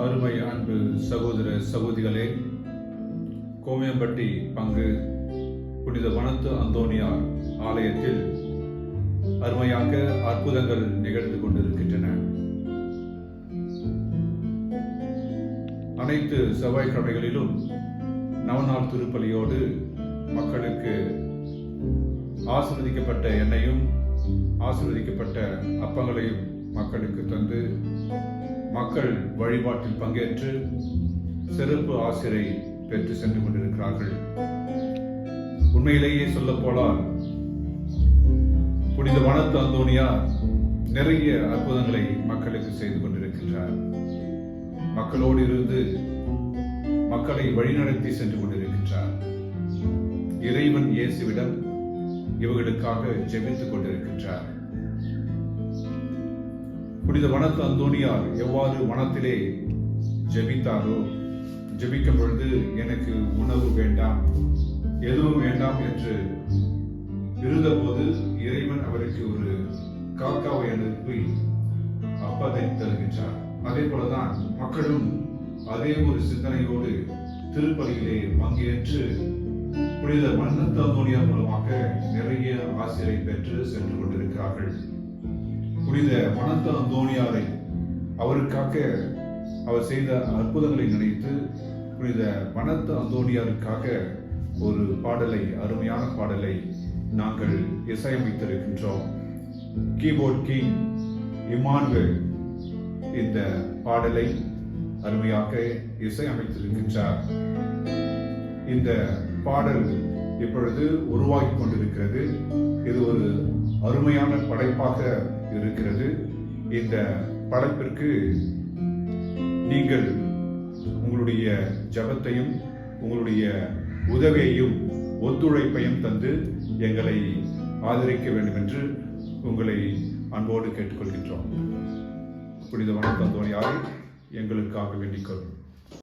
அருமை அன்பு சகோதர சகோதரிகளே கோமியம்பட்டி பங்கு புனித வனத்து அந்தோனியார் ஆலயத்தில் அருமையாக அற்புதங்கள் நிகழ்ந்து கொண்டிருக்கின்றன. அனைத்து செவ்வாய்க்கிழமைகளிலும் நவநாள் திருப்பலியோடு மக்களுக்கு ஆசிர்வதிக்கப்பட்ட எண்ணெயும் ஆசிர்வதிக்கப்பட்ட அப்பங்களையும் மக்களுக்கு தந்து மக்கள் வழிபாட்டில் பங்கேற்று சிறப்பு ஆசிரை பெற்று சென்று கொண்டிருக்கிறார்கள். உண்மையிலேயே சொல்ல போனால் புனித வனத்து அந்தோனியார் நிறைய அற்புதங்களை மக்களுக்கு செய்து கொண்டிருக்கின்றார். மக்களோடு இருந்து மக்களை வழிநடத்தி சென்று கொண்டிருக்கின்றார். இறைவன் இயேசுவிடம் இவர்களுக்காக ஜெபித்துக் கொண்டிருக்கின்றார். புனித வனத்து அந்தோனியார் எவ்வாறு வனத்திலே ஜெபித்தாரோ ஜபிக்கும் பொழுது எனக்கு உணவு வேண்டாம் எதுவும் வேண்டாம் என்று இருந்தபோது இறைவன் அவருக்கு ஒரு காக்காவை அனுப்பி அப்பதை தருகின்றார். அதே போலதான் மக்களும் அதே ஒரு சிந்தனையோடு திருப்பலியிலே பங்கேற்று புனித மன்னத்து அந்தோனியார் மூலமாக நிறைய ஆசிரியை பெற்று சென்று கொண்டிருக்கிறார்கள். புனித மனத்த அந்தோனியாரை அவருக்காக அவர் செய்த அற்புதங்களை நினைத்து புனித மனத்த அந்தோனியாருக்காக ஒரு பாடலை அருமையான பாடலை நாங்கள் இசையமைத்திருக்கின்றோம் கீபோர்ட் கிங் இமானுவேல் இந்த பாடலை அருமையாக இசையமைத்திருக்கின்றார் இந்த பாடல் இப்பொழுது உருவாகி கொண்டிருக்கிறது. இது ஒரு அருமையான படைப்பாக இருக்கிறது. இந்த படைப்பிற்கு நீங்கள் உங்களுடைய ஜபத்தையும் உங்களுடைய உதவியையும் ஒத்துழைப்பையும் தந்து எங்களை ஆதரிக்க வேண்டும் என்று உங்களை அன்போடு கேட்டுக்கொள்கின்றோம். புனித வணக்கம் தந்தோனியாரை எங்களுக்காக வேண்டிக் கொள்ளும்